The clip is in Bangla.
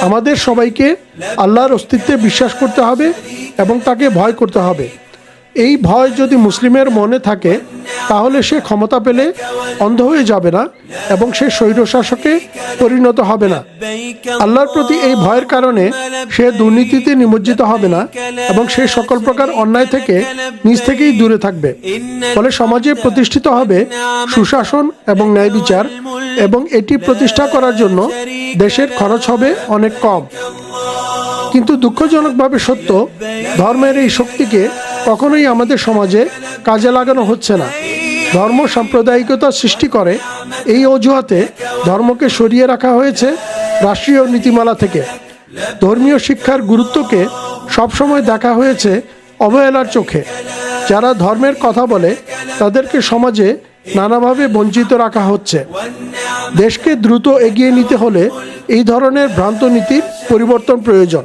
আমাদের সবাইকে আল্লাহর অস্তিত্বে বিশ্বাস করতে হবে এবং তাকে ভয় করতে হবে। এই ভয় যদি মুসলিমের মনে থাকে, তাহলে সে ক্ষমতা পেলে অন্ধ হয়ে যাবে না এবং সে স্বৈরশাসকে পরিণত হবে না। আল্লাহর প্রতি এই ভয়ের কারণে সে দুর্নীতিতে নিমজ্জিত হবে না এবং সে সকল প্রকার অন্যায় থেকে নিজ থেকেই দূরে থাকবে। ফলে সমাজে প্রতিষ্ঠিত হবে সুশাসন এবং ন্যায় বিচার এবং এটি প্রতিষ্ঠা করার জন্য দেশের খরচ হবে অনেক কম। কিন্তু দুঃখজনকভাবে সত্য, ধর্মের এই শক্তিকে কখনোই আমাদের সমাজে কাজে লাগানো হচ্ছে না। ধর্ম সাম্প্রদায়িকতা সৃষ্টি করে এই অজুহাতে ধর্মকে সরিয়ে রাখা হয়েছে রাষ্ট্রীয় নীতিমালা থেকে। ধর্মীয় শিক্ষার গুরুত্বকে সবসময় দেখা হয়েছে অবহেলার চোখে। যারা ধর্মের কথা বলে, তাদেরকে সমাজে নানাভাবে বঞ্চিত রাখা হচ্ছে। দেশকে দ্রুত এগিয়ে নিতে হলে এই ধরনের ভ্রান্ত নীতির পরিবর্তন প্রয়োজন।